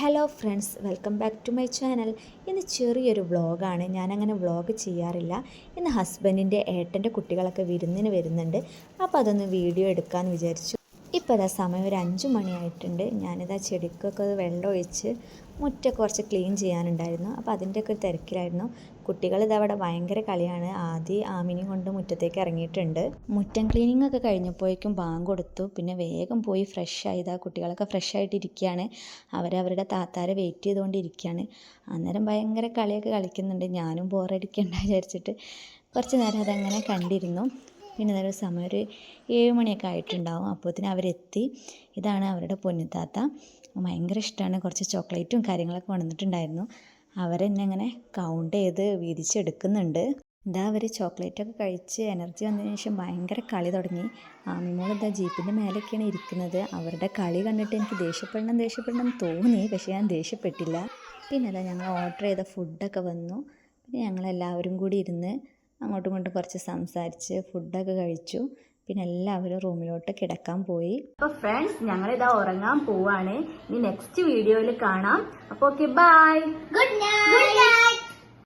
Hello friends welcome back to my channel ഇന്ന് ചെറിയൊരു വ്ളോഗാണ് ഞാനങ്ങനെ വ്ളോഗ് ചെയ്യാറില്ല. ഇന്ന് ഹസ്ബൻഡിന്റെ ഏട്ടന്റെ കുട്ടികളൊക്കെ വിരുന്നിന് വരുന്നുണ്ട്. അപ്പോൾ അതൊന്ന് വീഡിയോ എടുക്കാമെന്ന് വിചാരിച്ചു. ഇപ്പോൾ ഇതാ സമയം ഒരു അഞ്ച് മണിയായിട്ടുണ്ട്. ഞാനിതാ ചെടിക്കൊക്കെ വെള്ളം ഒഴിച്ച് മുറ്റൊക്കെ കുറച്ച് ക്ലീൻ ചെയ്യാനുണ്ടായിരുന്നു. അപ്പോൾ അതിന്റെയൊക്കെ ഒരു തിരക്കിലായിരുന്നു. കുട്ടികൾ ഇതവിടെ ഭയങ്കര കളിയാണ്. ആദ്യം ആമിനിയും കൊണ്ട് മുറ്റത്തേക്ക് ഇറങ്ങിയിട്ടുണ്ട്. മുറ്റം ക്ലീനിങ് ഒക്കെ കഴിഞ്ഞപ്പോഴേക്കും ബാങ്ക് കൊടുത്തു. പിന്നെ വേഗം പോയി ഫ്രഷ് ആയതാ കുട്ടികളൊക്കെ ഫ്രഷ് ആയിട്ടിരിക്കുകയാണ്. അവരവരുടെ താത്താരെ വെയിറ്റ് ചെയ്തുകൊണ്ടിരിക്കുകയാണ്. അന്നേരം ഭയങ്കര കളിയൊക്കെ കളിക്കുന്നുണ്ട്. ഞാനും ബോറടിക്കണ്ട വിചാരിച്ചിട്ട് കുറച്ച് നേരം അതങ്ങനെ കണ്ടിരുന്നു. പിന്നെ നേരം സമയം ഒരു ഏഴ് മണിയൊക്കെ ആയിട്ടുണ്ടാവും. അപ്പോഴത്തേന് അവരെത്തി. ഇതാണ് അവരുടെ പൊന്നിത്താത്ത ഭയങ്കര ഇഷ്ടമാണ് കുറച്ച് ചോക്ലേറ്റും കാര്യങ്ങളൊക്കെ വന്നിട്ടുണ്ടായിരുന്നു. അവരെന്നെ അങ്ങനെ കൗണ്ട് ചെയ്ത് വീതിച്ചെടുക്കുന്നുണ്ട്. ഇതാ അവർ ചോക്ലേറ്റൊക്കെ കഴിച്ച് എനർജി വന്നതിന് ശേഷം ഭയങ്കര കളി തുടങ്ങി. ആമിമോൾ ഇതാ ജീപ്പിന്റെ മേലെയൊക്കെയാണ് ഇരിക്കുന്നത്. അവരുടെ കളി കണ്ടിട്ട് എനിക്ക് ദേഷ്യപ്പെടണം ദേഷ്യപ്പെടണം തോന്നി. പക്ഷേ ഞാൻ ദേഷ്യപ്പെട്ടില്ല. പിന്നെ അതാ ഞങ്ങൾ ഓർഡർ ചെയ്ത ഫുഡൊക്കെ വന്നു. പിന്നെ ഞങ്ങളെല്ലാവരും കൂടി ഇരുന്ന് അങ്ങോട്ടും ഇങ്ങോട്ടും കുറച്ച് സംസാരിച്ച് ഫുഡൊക്കെ കഴിച്ചു. പിന്നെ എല്ലാവരും റൂമിലോട്ട് കിടക്കാൻ പോയി. അപ്പൊ ഫ്രണ്ട്സ് ഞങ്ങൾ ഇതാ ഉറങ്ങാൻ പോവാണ്. ഇനി നെക്സ്റ്റ് വീഡിയോയിൽ കാണാം. അപ്പൊ ഓക്കെ ബൈ ഗുഡ് night.